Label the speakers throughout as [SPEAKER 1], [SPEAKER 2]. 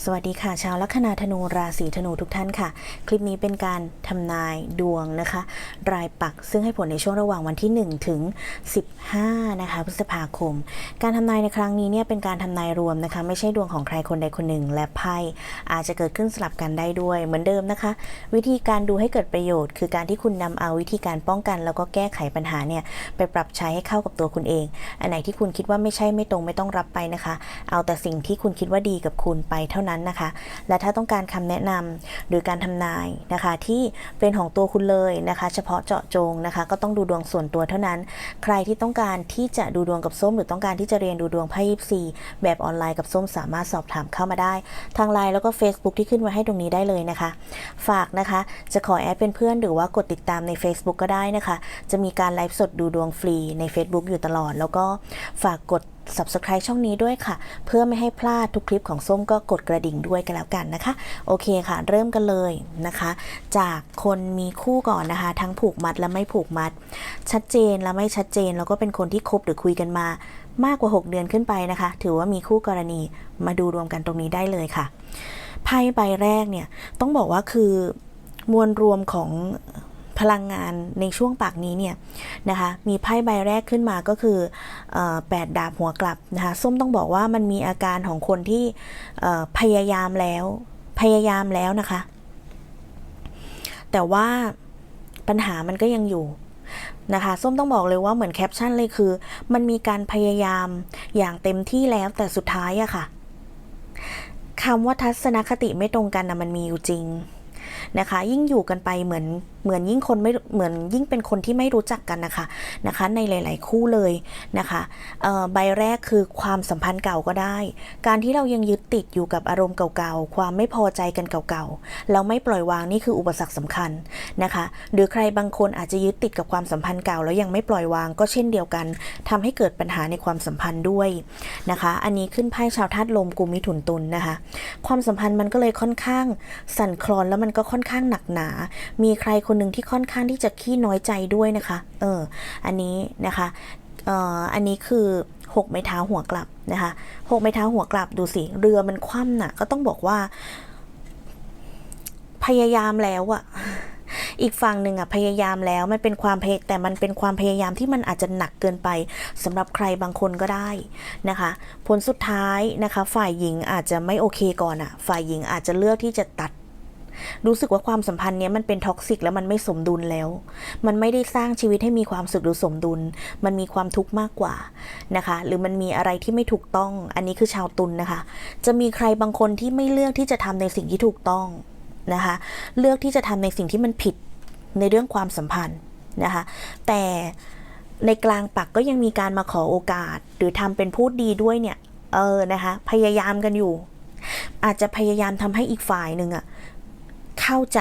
[SPEAKER 1] สวัสดีค่ะชาวลัคนาธนูราศีธนูทุกท่านค่ะ คลิปนี้เป็นการทำนายดวงนะคะ รายปักซึ่งให้ผลในช่วงระหว่างวันที่ 1 ถึง 15 นะคะพฤษภาคม การทำนายในครั้งนี้เนี่ยเป็นการทำนายรวมนะคะ ไม่ใช่ดวงของใครคนใดคนหนึ่ง และไพ่อาจจะเกิดขึ้นสลับกันได้ด้วยเหมือนเดิมนะคะ วิธีการดูให้เกิดประโยชน์ คือการที่คุณนำเอาวิธีการป้องกัน แล้วก็แก้ไขปัญหาเนี่ยไปปรับใช้ให้เข้ากับตัวคุณเอง อันไหนที่คุณคิดว่าไม่ใช่ไม่ตรงไม่ต้องรับไปนะคะ เอาแต่สิ่งที่คุณคิดว่าดีกับคุณไปเท่านั้นนะคะ และถ้าต้องการคำแนะนำหรือการทำนายนะคะ ที่เป็นของตัวคุณเลยนะคะ เฉพาะเจาะจงนะคะ ก็ต้องดูดวงส่วนตัวเท่านั้น ใครที่ต้องการที่จะดูดวงกับส้ม หรือต้องการที่จะเรียนดูดวงไพ่ยิปซีแบบออนไลน์กับส้มสามารถสอบถามเข้ามาได้ ทางไลน์แล้วก็ Facebook ที่ขึ้นไว้ให้ตรงนี้ได้เลยนะคะ ฝากนะคะจะขอแอดเป็นเพื่อนหรือว่ากดติดตามใน Facebook ก็ได้นะคะ จะมีการไลฟ์สดดูดวงฟรีใน Facebook อยู่ตลอด แล้วก็ฝากกด subscribe ช่องนี้ด้วยค่ะ เพื่อไม่ให้พลาดทุกคลิปของส้มก็กดกระดิ่งด้วยกันแล้วกันนะคะ โอเคค่ะ เริ่มกันเลยนะคะ จากคนมีคู่ก่อนนะคะ ทั้งผูกมัดและไม่ผูกมัด ชัดเจนและไม่ชัดเจน แล้วก็เป็นคนที่คบหรือคุยกันมา มากกว่า 6 เดือนขึ้นไปนะคะ ถือว่ามีคู่กรณีมาดูรวมกันตรงนี้ได้เลยค่ะไพ่ใบแรกเนี่ยต้องบอกว่าคือมวลรวมของ พลังงานในช่วงปากนี้เนี่ยนะคะมีไพ่ใบแรกขึ้นมาก็คือออแปดดาบหัวกลับนะคะส้มต้องบอกว่ามันมีอาการของคนที่พยายามแล้วพยายามแล้วนะคะ แต่ว่าปัญหามันก็ยังอยู่นะคะ ส้มต้องบอกเลยว่าเหมือนแคปชั่นเลยคือ มันมีการพยายามอย่างเต็มที่แล้วแต่สุดท้ายอะค่ะคำว่าทัศนคติไม่ตรงกันนะมันมีอยู่จริง นะคะ ยิ่งอยู่กันไปเหมือนเหมือนยิ่งคนไม่เหมือนยิ่งเป็นคนที่ไม่รู้จักกันนะคะนะคะ ในหลาย ๆ คู่เลยนะคะใบแรกคือความสัมพันธ์เก่าก็ได้ การที่เรายังยึดติดอยู่กับอารมณ์เก่า ๆ ความไม่พอใจกันเก่า ๆ แล้วไม่ปล่อยวางนี่คืออุปสรรคสำคัญนะคะ หรือใครบางคนอาจจะยึดติดกับความสัมพันธ์เก่า แล้วยังไม่ปล่อยวางก็เช่นเดียวกันทำให้เกิดปัญหาในความสัมพันธ์ด้วยนะคะ อันนี้ขึ้นไพ่ชาวธาตุลมกุมมิถุนตุลนะคะ ความสัมพันธ์มันก็เลยค่อนข้างสั่นคลอนแล้วมันก็ค่อนข้างหนักหนา มีใครคนหนึ่งที่ค่อนข้างที่จะขี้น้อยใจด้วยนะคะ เออ อันนี้นะคะเอ่ออันนี้คือหกไม้เท้าหัวกลับนะคะหกไม้เท้าหัวกลับดูสิเรือมันคว่ำน่ะก็ต้องบอกว่า พยายามแล้วอะอีกฝั่งหนึ่งอะพยายามแล้วมันเป็นความเพแต่มันเป็นความพยายามที่มันอาจจะหนักเกินไปสำหรับใครบางคนก็ได้นะคะ ผลสุดท้ายนะคะ ฝ่ายหญิงอาจจะไม่โอเคก่อนอะฝ่ายหญิงอาจจะเลือกที่จะตัด รู้สึกว่าความสัมพันธ์เนี้ยมันเป็นท็อกซิกแล้วมันไม่สมดุลแล้ว มันไม่ได้สร้างชีวิตให้มีความสุขหรือสมดุล มันมีความทุกข์มากกว่านะคะ หรือมันมีอะไรที่ไม่ถูกต้อง อันนี้คือชาวตุลนนะคะ จะมีใครบางคนที่ไม่เลือกที่จะทำในสิ่งที่ถูกต้องนะคะ เลือกที่จะทำในสิ่งที่มันผิดในเรื่องความสัมพันธ์นะคะ แต่ในกลางปักก็ยังมีการมาขอโอกาส หรือทำเป็นพูดดีด้วยเนี่ย เออนะคะ พยายามกันอยู่ อาจจะพยายามทำให้อีกฝ่ายหนึ่งอะ เข้าใจ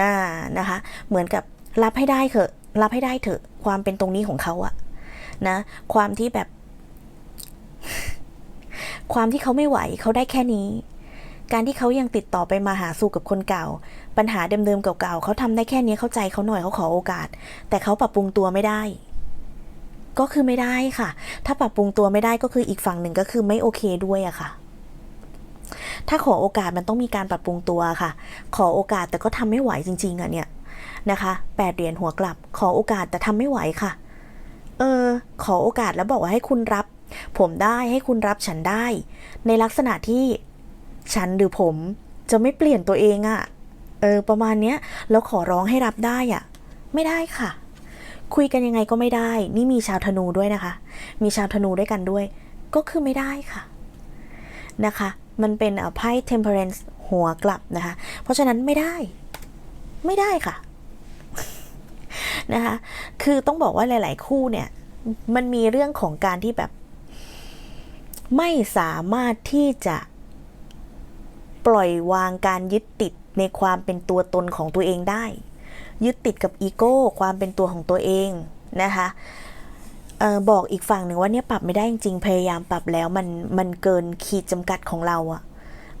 [SPEAKER 1] อ่านะคะ เหมือนกับรับให้ได้เถอะ รับให้ได้เถอะ ความเป็นตรงนี้ของเขาอะนะ ความที่แบบ ความที่เขาไม่ไหวเขาได้แค่นี้ การที่เขายังติดต่อไปมาหาสู่กับคนเก่า ปัญหาเดิมๆเก่าๆเขาทำได้แค่นี้เข้าใจเขาหน่อยเขาขอโอกาส แต่เขาปรับปรุงตัวไม่ได้ ก็คือไม่ได้ค่ะ ถ้าปรับปรุงตัวไม่ได้ก็คืออีกฝั่งหนึ่งก็คือไม่โอเคด้วยอะค่ะ ถ้าขอโอกาสมันต้องมีการปรับปรุงตัวค่ะ ขอโอกาสแต่ก็ทำไม่ไหวจริง ๆอะเนี่ยนะคะแปดเหรียญหัวกลับ ขอโอกาสแต่ทำไม่ไหวค่ะ เออ ขอโอกาสแล้วบอกว่าให้คุณรับ ผมได้ให้คุณรับฉันได้ ในลักษณะที่ฉันหรือผมจะไม่เปลี่ยนตัวเองอะเออ ประมาณเนี้ยแล้วขอร้องให้รับได้อะ ไม่ได้ค่ะ คุยกันยังไงก็ไม่ได้ นี่มีชาวธนูด้วยนะคะ มีชาวธนูด้วยกันด้วย ก็คือไม่ได้ค่ะนะคะ มันเป็นอ่อไพ่ temperance หัวกลับนะคะ เพราะฉะนั้นไม่ได้ ไม่ได้ค่ะนะคะ คือต้องบอกว่าหลาย ๆ คู่เนี่ย มันมีเรื่องของการที่แบบ ไม่สามารถที่จะปล่อยวางการยึดติดในความเป็นตัวตนของตัวเองได้ ยึดติดกับอีโก้ ความเป็นตัวของตัวเองนะคะ บอกอีกฝั่งหนึ่งว่าเนี่ยปรับไม่ได้จริงๆพยายามปรับแล้วมันมันเกินขีดจำกัดของเราอะ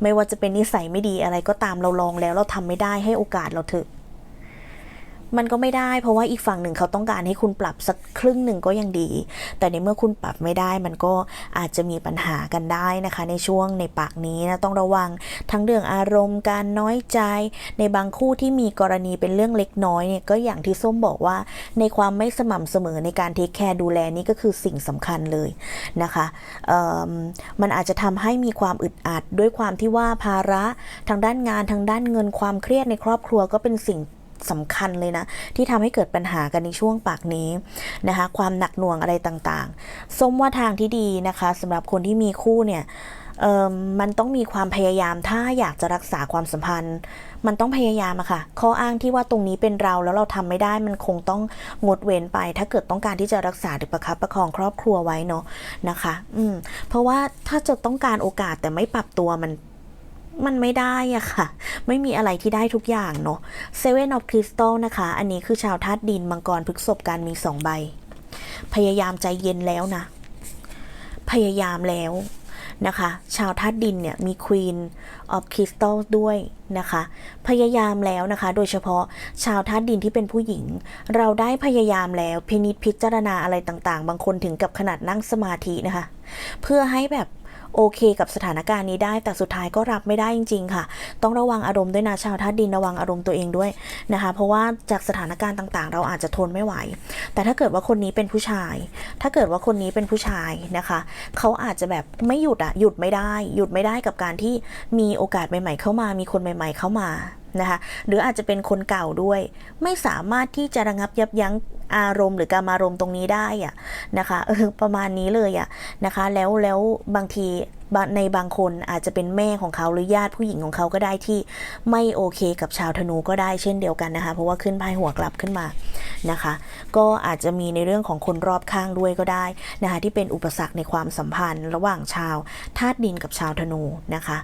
[SPEAKER 1] ไม่ว่าจะเป็นนิสัยไม่ดีอะไรก็ตามเราลองแล้วเราทำไม่ได้ให้โอกาสเราเถอะ มันก็ไม่ได้ เพราะว่าอีกฝั่งหนึ่งเขาต้องการให้คุณปรับสักครึ่งหนึ่งก็ยังดี แต่ในเมื่อคุณปรับไม่ได้ มันก็อาจจะมีปัญหากันได้นะคะ ในช่วงในปากนี้นะต้องระวังทั้งเรื่องอารมณ์การน้อยใจ ในบางคู่ที่มีกรณีเป็นเรื่องเล็กน้อยเนี่ยก็อย่างที่ส้มบอกว่า ในความไม่สม่ำเสมอในการเทคแคร์ดูแลนี่ก็คือสิ่งสำคัญเลยนะคะมมันอาจจะทำให้มีความอึดอัดด้วยความที่ว่าภาระทางด้านงานทางด้านเงินความเครียดในครอบครัวก็เป็นสิ่ง สำคัญเลยนะ ที่ทำให้เกิดปัญหากันในช่วงปากนี้นะคะ ความหนักหน่วงอะไรต่างๆส้มว่าทางที่ดีนะคะสำหรับคนที่มีคู่เนี่ยมมันต้องมีความพยายามถ้าอยากจะรักษาความสัมพันธ์ มันต้องพยายามอะค่ะ ข้ออ้างที่ว่าตรงนี้เป็นเราแล้วเราทำไม่ได้มันคงต้องงดเว้นไป ถ้าเกิดต้องการที่จะรักษาหรือประคับประคองครอบครัวไว้เนาะนะคะ อืมเพราะว่าถ้าจะต้องการโอกาสแต่ไม่ปรับตัวมัน มันไม่ได้อะค่ะ ไม่มีอะไรที่ได้ทุกอย่างเนาะ Seven of Crystal นะคะ อันนี้คือชาวธาตุดินมังกรพฤกษบการมีสองใบ พยายามใจเย็นแล้วนะ พยายามแล้วนะคะ ชาวธาตุดินเนี่ยมี Queen of Crystal ด้วยนะคะ พยายามแล้วนะคะ โดยเฉพาะชาวธาตุดินที่เป็นผู้หญิง เราได้พยายามแล้วพินิจพิจารณาอะไรต่างๆ บางคนถึงกับขนาดนั่งสมาธินะคะ เพื่อให้แบบ โอเคกับสถานการณ์นี้ได้ แต่สุดท้ายก็รับไม่ได้จริง ๆ ค่ะ ต้องระวังอารมณ์ด้วยนะชาวธาตุดินระวังอารมณ์ตัวเองด้วยนะคะ เพราะว่าจากสถานการณ์ต่างๆ เราอาจจะทนไม่ไหว แต่ถ้าเกิดว่าคนนี้เป็นผู้ชาย ถ้าเกิดว่าคนนี้เป็นผู้ชายนะคะ เขาอาจจะแบบไม่หยุดอะหยุดไม่ได้ หยุดไม่ได้กับการที่มีโอกาสใหม่ ๆ เข้ามา มีคนใหม่ ๆ เข้ามานะคะหรืออาจจะเป็นคนเก่าด้วย ไม่สามารถที่จะระงับยับยั้ง อารมณ์หรือการมารมณ์ตรงนี้ได้อะนะคะเออประมาณนี้เลยอะนะคะ แล้วแล้วบางทีในบางคนอาจจะเป็นแม่ของเขาหรือญาติผู้หญิงของเขาก็ได้ที่ไม่โอเคกับชาวธนูก็ได้เช่นเดียวกันนะคะ เพราะว่าขึ้นไพ่หัวกลับขึ้นมานะคะ ก็อาจจะมีในเรื่องของคนรอบข้างด้วยก็ได้นะคะที่เป็นอุปสรรคในความสัมพันธ์ ระหว่างชาวธาตุดินกับชาวธนูนะคะ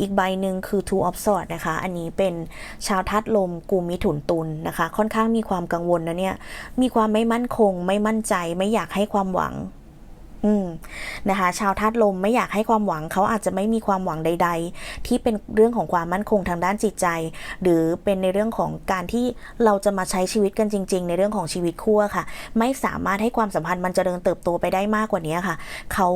[SPEAKER 1] อีกใบหนึ่งคือ two of swords นะคะ อันนี้เป็นชาวธาตุลมกุมมิถุนตุลนะคะ ค่อนข้างมีความกังวลนะเนี่ย มีความไม่มั่นคง ไม่มั่นใจ ไม่อยากให้ความหวัง อืมนะคะ ชาวธาตุลมไม่อยากให้ความหวังเขาอาจจะไม่มีความหวังใด ๆ ที่เป็นเรื่องของความมั่นคงทางด้านจิตใจ หรือเป็นในเรื่องของการที่เราจะมาใช้ชีวิตกันจริง ๆ ในเรื่องของชีวิตคู่ค่ะ ไม่สามารถให้ความสัมพันธ์มันเจริญเติบโตไปได้มากกว่านี้ค่ะ เขา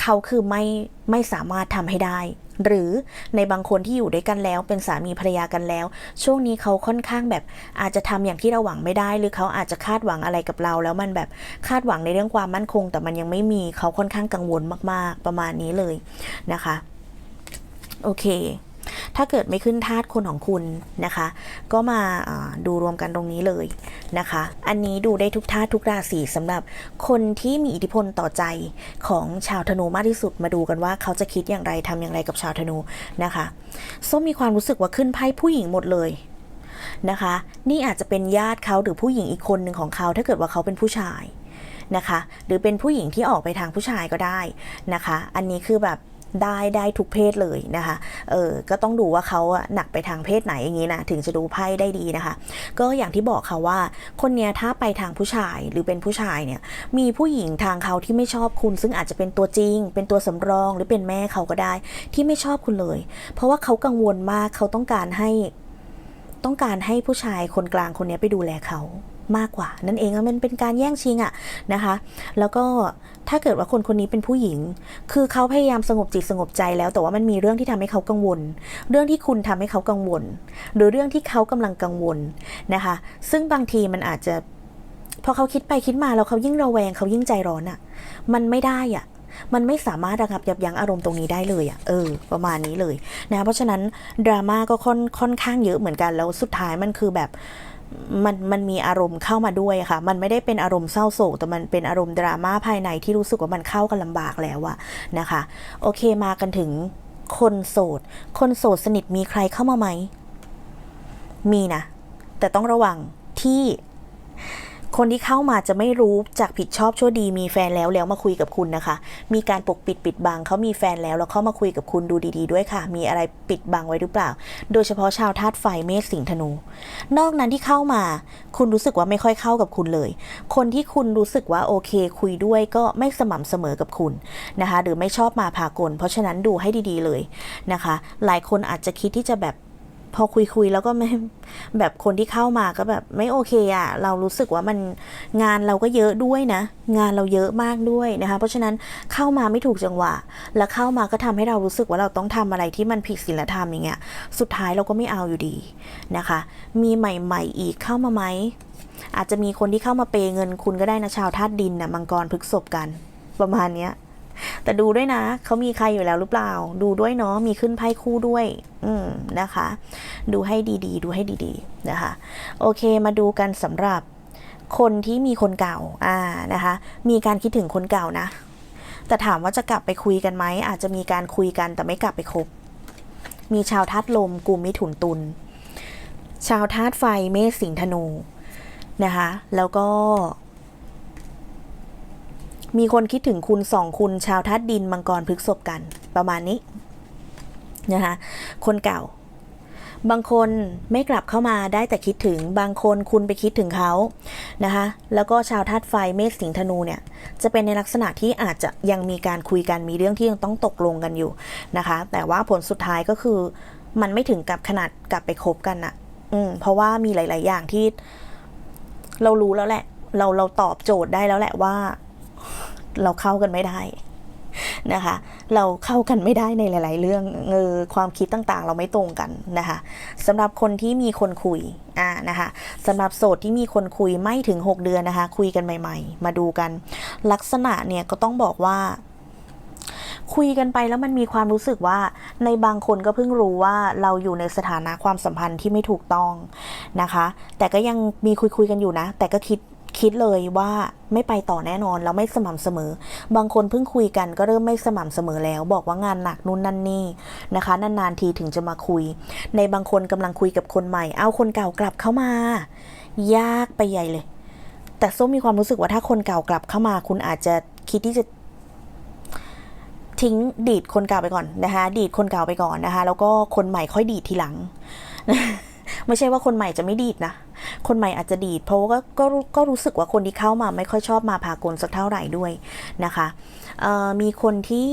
[SPEAKER 1] เขาคือไม่ไม่สามารถทำให้ได้ หรือในบางคนที่อยู่ด้วยกันแล้ว เป็นสามีภรรยากันแล้ว ช่วงนี้เขาค่อนข้างแบบอาจจะทำอย่างที่เราหวังไม่ได้ หรือเขาอาจจะคาดหวังอะไรกับเรา แล้วมันแบบคาดหวังในเรื่องความมั่นคง แต่มันยังไม่มีเขาค่อนข้างกังวลมากๆ ประมาณนี้เลยนะคะ โอเค ถ้าเกิดไม่ขึ้นธาตุคนของคุณนะคะ ก็มาดูรวมกันตรงนี้เลยนะคะ อันนี้ดูได้ทุกธาตุทุกราศีสำหรับคนที่มีอิทธิพลต่อใจของชาวธนูมากที่สุดมาดูกันว่าเขาจะคิดอย่างไรทำอย่างไรกับชาวธนูนะคะส้มมีความรู้สึกว่าขึ้นไพ่ผู้หญิงหมดเลยนะคะ นี่อาจจะเป็นญาติเขาหรือผู้หญิงอีกคนหนึ่งของเขาถ้าเกิดว่าเขาเป็นผู้ชายนะคะ หรือเป็นผู้หญิงที่ออกไปทางผู้ชายก็ได้นะคะ อันนี้คือแบบ ได้ได้ทุกเพศเลยนะคะเออก็ต้องดูว่าเขาอะหนักไปทางเพศไหนอย่างนี้นะถึงจะดูไพ่ได้ดีนะคะ ก็อย่างที่บอกค่ะว่า คนเนี้ยถ้าไปทางผู้ชายหรือเป็นผู้ชายเนี่ยมีผู้หญิงทางเขาที่ไม่ชอบคุณ ซึ่งอาจจะเป็นตัวจริง เป็นตัวสำรองหรือเป็นแม่เขาก็ได้ ที่ไม่ชอบคุณเลย เพราะว่าเขากังวลมากเขาต้องการให้ต้องการให้ผู้ชายคนกลางคนนี้ไปดูแลเขา มากกว่า นั่นเองมันเป็นการแย่งชิงอะนะคะ แล้วก็ถ้าเกิดว่าคนคนนี้เป็นผู้หญิง คือเขาพยายามสงบจิตสงบใจแล้ว แต่ว่ามันมีเรื่องที่ทำให้เขากังวล เรื่องที่คุณทำให้เขากังวล หรือเรื่องที่เขากำลังกังวลนะคะ ซึ่งบางทีมันอาจจะพอเขาคิดไปคิดมาแล้วเขายิ่งระแวงเขายิ่งใจร้อนอะมันไม่ได้อะมันไม่สามารถระงับยับยั้งอารมณ์ตรงนี้ได้เลยอะ่ะ เออ ประมาณนี้เลยนะ เพราะฉะนั้นดราม่าก็ค่อนค่อนข้างเยอะเหมือนกันแล้วสุดท้ายมันคือแบบ มันมันมีอารมณ์เข้ามาด้วยค่ะ มันไม่ได้เป็นอารมณ์เศร้าโศก แต่มันเป็นอารมณ์ดราม่าภายในที่รู้สึกว่ามันเข้ากันลำบากแล้วอะนะคะ โอเคมากันถึงคนโสด คนโสดสนิทมีใครเข้ามาไหม มีนะ แต่ต้องระวังที่ คนที่เข้ามาจะไม่รู้จากผิดชอบชั่วดีมีแฟนแล้วแล้วมาคุยกับคุณนะคะ มีการปกปิดปิดบังเขามีแฟนแล้วแล้วเข้ามาคุยกับคุณดูดี ๆ ด้วยค่ะ มีอะไรปิดบังไว้หรือเปล่า โดยเฉพาะชาวธาตุไฟเมษสิงห์ธนู นอกนั้นที่เข้ามา คุณรู้สึกว่าไม่ค่อยเข้ากับคุณเลย คนที่คุณรู้สึกว่าโอเค คุยด้วยก็ไม่สม่ำเสมอกับคุณนะคะ หรือไม่ชอบมาพากล เพราะฉะนั้นดูให้ดีๆเลยนะคะ หลายคนอาจจะคิดที่จะแบบ พอคุยคุยๆแล้วก็ไม่แบบคนที่เข้ามาก็แบบไม่โอเคอะเรารู้สึกว่ามันงานเราก็เยอะด้วยนะ งานเราเยอะมากด้วยนะคะ เพราะฉะนั้นเข้ามาไม่ถูกจังหวะ แล้วเข้ามาก็ทำให้เรารู้สึกว่าเราต้องทำอะไรที่มันผิดศีลธรรมอย่างเงี้ยสุดท้ายเราก็ไม่เอาอยู่ดีนะคะ มีใหม่ ๆ อีกเข้ามาไหมอาจจะมีคนที่เข้ามาเปย์เงินคุณก็ได้นะชาวธาตุดินนะมังกรพฤกษบกัน ประมาณเนี้ย แต่ดูด้วยนะ เขามีใครอยู่แล้วหรือเปล่า ดูด้วยเนาะมีขึ้นไพ่คู่ด้วย อืมนะคะ ดูให้ดีๆ ดูให้ดีๆนะคะ โอเคมาดูกันสำหรับคนที่มีคนเก่าอ่านะคะ มีการคิดถึงคนเก่านะ แต่ถามว่าจะกลับไปคุยกันไหมอาจจะมีการคุยกันแต่ไม่กลับไปคบ มีชาวธาตุลมกลุ่มมิถุนตุลชาวธาตุไฟเมษสิงห์ธนูนะคะ แล้วก็ มีคนคิดถึงคุณสองคุณชาวทัดดินมังกรพฤกษบกัน ประมาณนี้นะคะคนเก่า บางคนไม่กลับเข้ามาได้แต่คิดถึงบางคนคุณไปคิดถึงเขานะคะแล้วก็ชาวธาตุไฟเมษสิงห์ธนูเนี่ยจะเป็นในลักษณะที่อาจจะยังมีการคุยกันมีเรื่องที่ยังต้องตกลงกันอยู่นะคะ แต่ว่าผลสุดท้ายก็คือมันไม่ถึงกับขนาดกลับไปคบกันอะอืมเพราะว่ามีหลาย ๆ อย่างที่เรารู้แล้วแหละ เราเราตอบโจทย์ได้แล้วแหละว่า เราเข้ากันไม่ได้นะคะ เราเข้ากันไม่ได้ในหลาย ๆ เรื่องเออความคิดต่างๆ เราไม่ตรงกันนะคะสำหรับคนที่มีคนคุยอ่านะคะสำหรับโสดที่มีคนคุยไม่ถึง 6 เดือนนะคะ คุยกันใหม่ ๆ มาดูกัน ลักษณะเนี่ยก็ต้องบอกว่า คุยกันไปแล้วมันมีความรู้สึกว่าในบางคนก็เพิ่งรู้ว่าเราอยู่ในสถานะความสัมพันธ์ที่ไม่ถูกต้องนะคะ แต่ก็ยังมีคุยคุยๆกันอยู่นะ แต่ก็คิด คิดเลยว่าไม่ไปต่อแน่นอนแล้วไม่สม่ำเสมอ บางคนเพิ่งคุยกันก็เริ่มไม่สม่ำเสมอแล้ว บอกว่างานหนักนู่นนั่นนี่นะคะ นานๆทีถึงจะมาคุย ในบางคนกำลังคุยกับคนใหม่ เอาคนเก่ากลับเข้ามา ยากไปใหญ่เลย แต่ส้มมีความรู้สึกว่าถ้าคนเก่ากลับเข้ามา คุณอาจจะคิดที่จะทิ้งดีดคนเก่าไปก่อนนะคะ ดีดคนเก่าไปก่อนนะคะ แล้วก็คนใหม่ค่อยดีดทีหลัง ไม่ใช่ว่าคนใหม่จะไม่ดีดนะ คนใหม่อาจจะดีด เพราะว่าก็ก็รู้ก็รู้สึกว่าคนที่เข้ามาไม่ค่อยชอบมาพากลสักเท่าไหร่ด้วยนะคะมีคนที่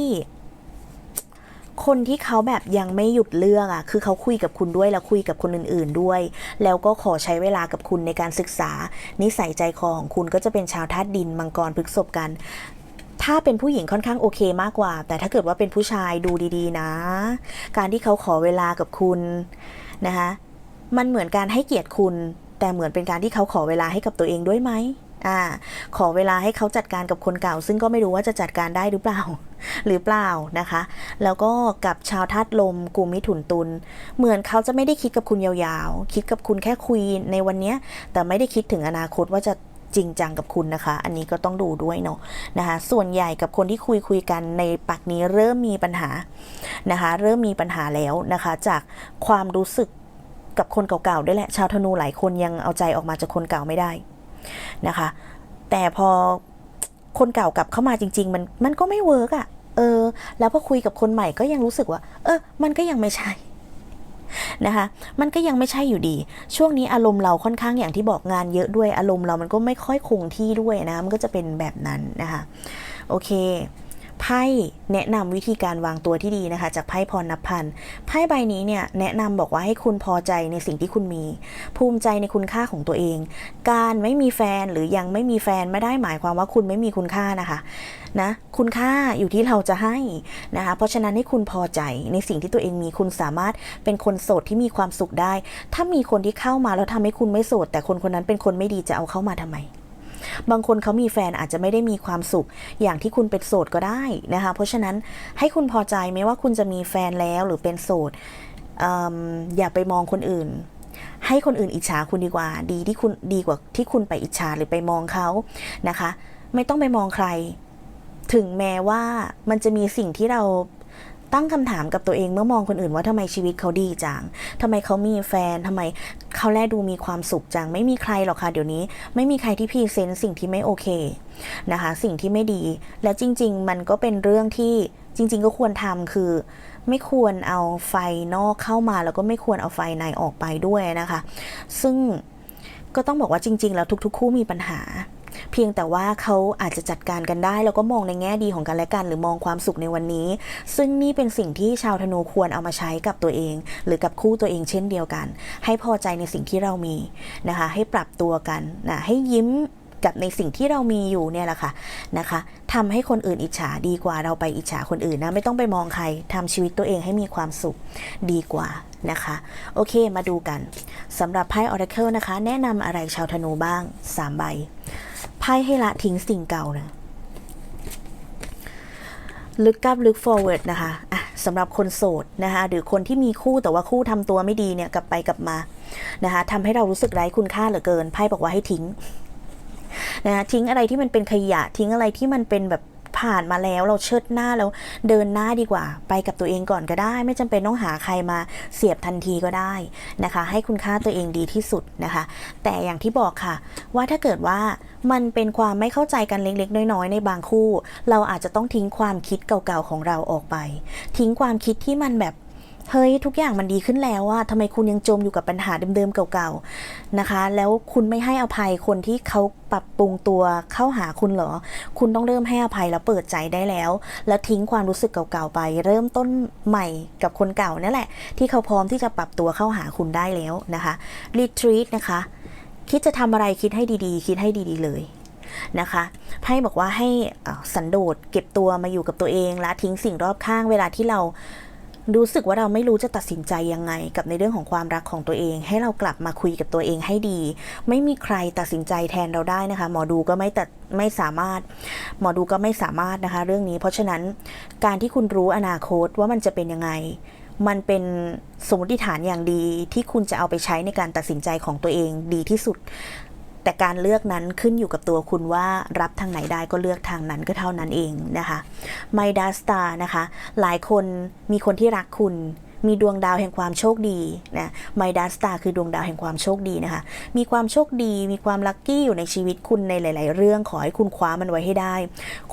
[SPEAKER 1] คนที่เขาแบบยังไม่หยุดเลือกอะ คือเขาคุยกับคุณด้วยแล้วคุยกับคนอื่นๆด้วย แล้วก็ขอใช้เวลากับคุณในการศึกษา นิสัยใจคอของคุณก็จะเป็นชาวธาตุดินมังกรพฤกษบกัน ถ้าเป็นผู้หญิงค่อนข้างโอเคมากกว่า แต่ถ้าเกิดว่าเป็นผู้ชายดูดีๆนะ การที่เขาขอเวลากับคุณนะคะ มันเหมือนการให้เกียรติคุณ แต่เหมือนเป็นการที่เขาขอเวลาให้กับตัวเองด้วยไหมอ่า ขอเวลาให้เขาจัดการกับคนเก่า ซึ่งก็ไม่รู้ว่าจะจัดการได้หรือเปล่า หรือเปล่านะคะ แล้วก็กับชาวธาตุลมกลุ่มมิถุนตุล เหมือนเขาจะไม่ได้คิดกับคุณยาวๆ คิดกับคุณแค่คุยในวันนี้ แต่ไม่ได้คิดถึงอนาคตว่าจะจริงจังกับคุณนะคะ อันนี้ก็ต้องดูด้วยเนาะนะคะ ส่วนใหญ่กับคนที่คุยคุยกันในปักนี้เริ่มมีปัญหานะคะ เริ่มมีปัญหาแล้วนะคะ จากความรู้สึก กับคนเก่าๆด้วยแหละ ชาวธนูหลายคนยังเอาใจออกมาจากคนเก่าไม่ได้นะคะ แต่พอคนเก่ากลับเข้ามาจริง ๆ มันมันก็ไม่เวิร์กอะ่ะ เออ แล้วพอคุยกับคนใหม่ก็ยังรู้สึกว่า เออ มันก็ยังไม่ใช่นะคะ มันก็ยังไม่ใช่อยู่ดี ช่วงนี้อารมณ์เราค่อนข้างอย่างที่บอกงานเยอะด้วยอารมณ์เรามันก็ไม่ค่อยคงที่ด้วยนะ มันก็จะเป็นแบบนั้นนะคะ โอเค ไพ่แนะนำวิธีการวางตัวที่ดีนะคะ จากไพ่พรนับพันไพ่ใบนี้เนี่ยแนะนำบอกว่าให้คุณพอใจในสิ่งที่คุณมี ภูมิใจในคุณค่าของตัวเอง การไม่มีแฟนหรือยังไม่มีแฟนไม่ได้หมายความว่าคุณไม่มีคุณค่านะคะนะคุณค่าอยู่ที่เราจะให้นะคะเพราะฉะนั้นให้คุณพอใจในสิ่งที่ตัวเองมีคุณสามารถเป็นคนโสดที่มีความสุขได้ ถ้ามีคนที่เข้ามาแล้วทำให้คุณไม่โสด แต่คนคนนั้นเป็นคนไม่ดีจะเอาเข้ามาทำไม บางคนเขามีแฟนอาจจะไม่ได้มีความสุข อย่างที่คุณเป็นโสดก็ได้นะคะ เพราะฉะนั้นให้คุณพอใจไม่ว่าคุณจะมีแฟนแล้วหรือเป็นโสดออย่าไปมองคนอื่น ให้คนอื่นอิจฉาคุณดีกว่า ดีที่คุณดีกว่าที่คุณไปอิจฉาหรือไปมองเขานะคะ ไม่ต้องไปมองใคร ถึงแม้ว่ามันจะมีสิ่งที่เรา ตั้งคำถามกับตัวเองเมื่อมองคนอื่นว่าทำไมชีวิตเขาดีจังทำไมเขามีแฟนทำไมเขาแลดูมีความสุขจัง ไม่มีใครหรอกค่ะเดี๋ยวนี้ ไม่มีใครที่พรีเซนต์สิ่งที่ไม่โอเคนะคะ สิ่งที่ไม่ดี และจริง ๆ มันก็เป็นเรื่องที่จริง ๆ ก็ควรทำคือไม่ควรเอาไฟนอกเข้ามา แล้วก็ไม่ควรเอาไฟในออกไปด้วยนะคะ ซึ่งก็ต้องบอกว่าจริง ๆ แล้วทุก ๆ คู่มีปัญหา เพียงแต่ว่าเขาอาจจะจัดการกันได้ แล้วก็มองในแง่ดีของกันและกัน หรือมองความสุขในวันนี้ ซึ่งนี่เป็นสิ่งที่ชาวธนูควรเอามาใช้กับตัวเอง หรือกับคู่ตัวเองเช่นเดียวกัน ให้พอใจในสิ่งที่เรามีนะคะให้ปรับตัวกันนะให้ยิ้มกับในสิ่งที่เรามีอยู่เนี่ยแหละค่ะนะคะทำให้คนอื่นอิจฉาดีกว่าเราไปอิจฉาคนอื่นนะไม่ต้องไปมองใครทำชีวิตตัวเองให้มีความสุขดีกว่านะคะ โอเคมาดูกันสำหรับไพ่ Oracle นะคะ แนะนำอะไรชาวธนูบ้าง 3 ใบ ไพ่ให้ละทิ้งสิ่งเก่านะลึกกับลึก forward นะคะอะสำหรับคนโสดนะคะหรือคนที่มีคู่แต่ว่าคู่ทำตัวไม่ดีเนี่ยกลับไปกลับมานะคะทำให้เรารู้สึกไร้คุณค่าเหลือเกินไพ่บอกว่าให้ทิ้งนะคะทิ้งอะไรที่มันเป็นขยะทิ้งอะไรที่มันเป็นแบบ ผ่านมาแล้วเราเชิดหน้าแล้วเดินหน้าดีกว่า ไปกับตัวเองก่อนก็ได้ ไม่จำเป็นต้องหาใครมาเสียบทันทีก็ได้นะคะ ให้คุณค่าตัวเองดีที่สุดนะคะ แต่อย่างที่บอกค่ะ ว่าถ้าเกิดว่ามันเป็นความไม่เข้าใจกันเล็กๆ น้อยๆ ในบางคู่ เราอาจจะต้องทิ้งความคิดเก่าๆของเราออกไป ทิ้งความคิดที่มันแบบ เฮ้ยทุกอย่างมันดีขึ้นแล้วอะทำไมคุณยังจมอยู่กับปัญหาเดิมๆเก่าๆนะคะ แล้วคุณไม่ให้อภัยคนที่เขาปรับปรุงตัวเข้าหาคุณเหรอ คุณต้องเริ่มให้อภัยแล้วเปิดใจได้แล้ว แล้วทิ้งความรู้สึกเก่าๆไป เริ่มต้นใหม่กับคนเก่านั่นแหละ ที่เขาพร้อมที่จะปรับตัวเข้าหาคุณได้แล้วนะคะ retreat นะคะคิดจะทำอะไรคิดให้ดีๆ คิดให้ดีๆเลยนะคะไพ่บอกว่าให้สันโดษเก็บตัวมาอยู่กับตัวเองละทิ้งสิ่งรอบข้างเวลาที่เรา รู้สึกว่าเราไม่รู้จะตัดสินใจยังไง กับในเรื่องของความรักของตัวเอง ให้เรากลับมาคุยกับตัวเองให้ดี ไม่มีใครตัดสินใจแทนเราได้นะคะ หมอดูก็ไม่ตัดไม่สามารถ หมอดูก็ไม่สามารถนะคะ เรื่องนี้ เพราะฉะนั้นการที่คุณรู้อนาคตว่ามันจะเป็นยังไง มันเป็นสมมติฐานอย่างดีที่คุณจะเอาไปใช้ในการตัดสินใจของตัวเองดีที่สุด แต่การเลือกนั้นขึ้นอยู่กับตัวคุณว่ารับทางไหนได้ก็เลือกทางนั้นก็เท่านั้นเองนะคะไมดาสตานะคะ หลายคนมีคนที่รักคุณ มีดวงดาวแห่งความโชคดีนะไมดาสตาคือดวงดาวแห่งความโชคดีนะคะ มีความโชคดี มีความลัคกี้อยู่ในชีวิตคุณในหลาย ๆ เรื่องขอให้คุณคว้ามันไว้ให้ได้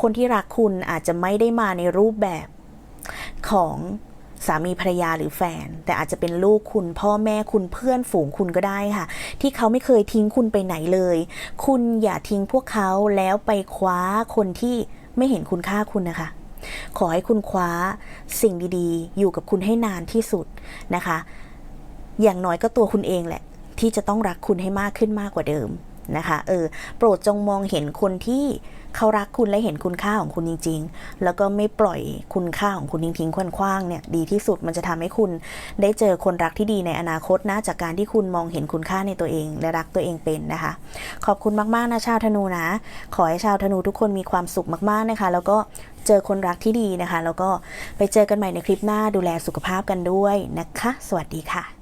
[SPEAKER 1] คนที่รักคุณอาจจะไม่ได้มาในรูปแบบของ สามีภรรยาหรือแฟน แต่อาจจะเป็นลูกคุณพ่อแม่คุณเพื่อนฝูงคุณก็ได้ค่ะ ที่เขาไม่เคยทิ้งคุณไปไหนเลย คุณอย่าทิ้งพวกเขาแล้วไปคว้าคนที่ไม่เห็นคุณค่าคุณนะคะขอให้คุณคว้าสิ่งดีๆ อยู่กับคุณให้นานที่สุดนะคะ อย่างน้อยก็ตัวคุณเองแหละ ที่จะต้องรักคุณให้มากขึ้นมากกว่าเดิม นะคะเออโปรดจงมองเห็นคนที่เขารักคุณและเห็นคุณค่าของคุณจริง ๆ แล้วก็ไม่ปล่อยคุณค่าของคุณทิ้งๆคว้างๆเนี่ยดีที่สุดมันจะทำให้คุณได้เจอคนรักที่ดีในอนาคตนะจากการที่คุณมองเห็นคุณค่าในตัวเองและรักตัวเองเป็นนะคะ ขอบคุณมากๆนะชาวธนูนะ ขอให้ชาวธนูทุกคนมีความสุขมากๆนะคะ แล้วก็เจอคนรักที่ดีนะคะ แล้วก็ไปเจอกันใหม่ในคลิปหน้าดูแลสุขภาพกันด้วยนะคะ สวัสดีค่ะ